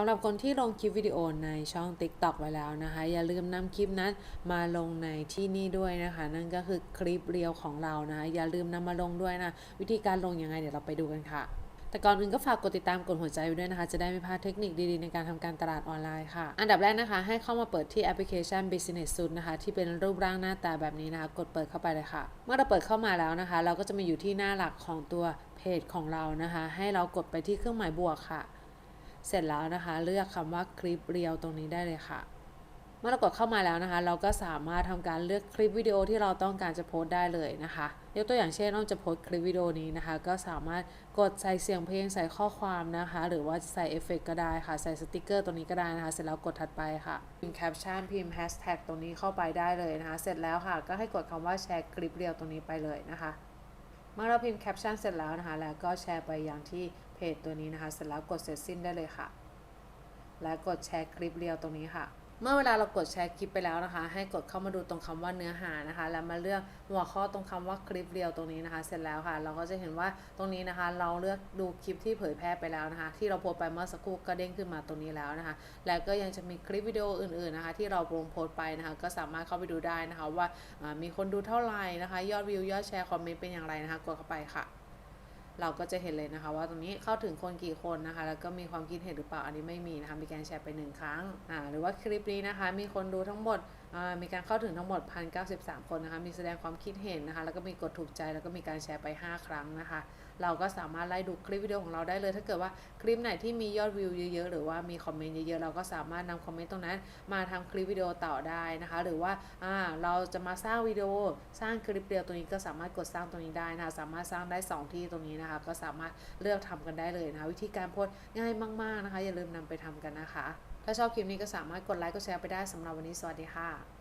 ำหรับคนที่ลงคลิปวิดีโอในช่อง TikTok ไว้แล้วนะคะ อย่าลืมนำคลิปนั้นมาลงในที่นี่ด้วยนะคะ นั่นก็คือคลิปเรียวของเรานะคะอย่าลืมนำมาลงด้วยนะวิธีการลงยังไงเดี๋ยวเราไปดูกันค่ะ แต่ก่อนอื่นก็ฝากกดติดตามกดหัวใจไว้ด้วยนะคะ จะได้ไม่พลาดเทคนิคดีๆในการทำการตลาดออนไลน์ค่ะ อันดับแรกนะคะ ให้เข้ามาเปิดที่แอปพลิเคชัน Business Suite นะคะ ที่เป็นรูปร่างหน้าตาแบบนี้นะคะ กดเปิดเข้าไปเลยค่ะ เมื่อเราเปิดเข้ามาแล้วนะคะ เราก็จะมาอยู่ที่หน้าหลักของตัวเพจของเรานะคะ ให้เรากดไปที่เครื่องหมายบวกค่ะ เสร็จแล้วนะคะ เลือกคำว่าคลิปเรียวตรงนี้ได้เลยค่ะ เมื่อเรากดเข้ามาแล้วนะคะ เราก็สามารถทำการเลือกคลิปวิดีโอที่เราต้องการจะโพสต์ได้เลยนะคะยกตัวอย่างเช่นอ้อมจะโพสต์คลิปวิดีโอนี้นะคะ ก็สามารถกดใส่เสียงเพลงใส่ข้อความนะคะ หรือว่าใส่เอฟเฟกต์ก็ได้ค่ะ ใส่สติกเกอร์ตรงนี้ก็ได้นะคะ เสร็จแล้วกดถัดไปค่ะพิมพ์แคปชั่นพิมพ์แฮชแท็กตรงนี้เข้าไปได้เลยนะคะ เสร็จแล้วค่ะ ก็ให้กดคำว่าแชร์คลิปเรียวตรงนี้ไปเลยนะคะเมื่อเราพิมพ์แคปชั่นเสร็จแล้วนะคะ แล้วก็แชร์ไปยังที่ เพจตัวนี้นะคะ เสร็จแล้วกดเสร็จสิ้นได้เลยค่ะ และกดแชร์คลิปเรียวตรงนี้ค่ะ เมื่อเวลาเรากดแชร์คลิปไปแล้วนะคะ ให้กดเข้ามาดูตรงคำว่าเนื้อหานะคะ แล้วมาเลือกหัวข้อตรงคำว่าคลิปเรียวตรงนี้นะคะ เสร็จแล้วค่ะ เราก็จะเห็นว่าตรงนี้นะคะ เราเลือกดูคลิปที่เผยแพร่ไปแล้วนะคะ ที่เราโพสไปเมื่อสักครู่ก็เด้งขึ้นมาตรงนี้แล้วนะคะ แล้วก็ยังจะมีคลิปวิดีโออื่นๆนะคะ ที่เราลงโพสไปนะคะ ก็สามารถเข้าไปดูได้นะคะ ว่าอ่ามีคนดูเท่าไหร่นะคะ ยอดวิวยอดแชร์คอมเมนต์เป็นอย่างไรนะคะ กดเข้าไปค่ะ เราก็จะเห็นเลยนะคะ ว่าตรงนี้เข้าถึงคนกี่คนนะคะ แล้วก็มีความคิดเห็นหรือเปล่าอันนี้ไม่มีนะคะ มีการแชร์ไปหนึ่งครั้งอ่าหรือว่าคลิปนี้นะคะ มีคนดูทั้งหมดมีการเข้าถึงทั้งหมด 1,093 คนนะคะ มีแสดงความคิดเห็นนะคะ แล้วก็มีกดถูกใจ แล้วก็มีการแชร์ไป 5 ครั้งนะคะ เราก็สามารถไล่ดูคลิปวิดีโอของเราได้เลย ถ้าเกิดว่าคลิปไหนที่มียอดวิวเยอะๆ หรือว่ามีคอมเมนต์เยอะๆ เราก็สามารถนำคอมเมนต์ตรงนั้น มาทำคลิปวิดีโอต่อได้นะคะ หรือว่าเราจะมาสร้างวิดีโอ สร้างคลิปเดียวตรงนี้ก็สามารถกดสร้างตรงนี้ได้นะคะ สามารถสร้างได้ 2 ที่ตรงนี้นะคะก็สามารถเลือกทำกันได้เลยนะคะวิธีการโพสง่ายมาก ๆนะคะ อย่าลืมนำไปทำกันนะคะ ถ้าชอบคลิปนี้ก็สามารถกดไลค์กดแชร์ไปได้สำหรับวันนี้สวัสดีค่ะ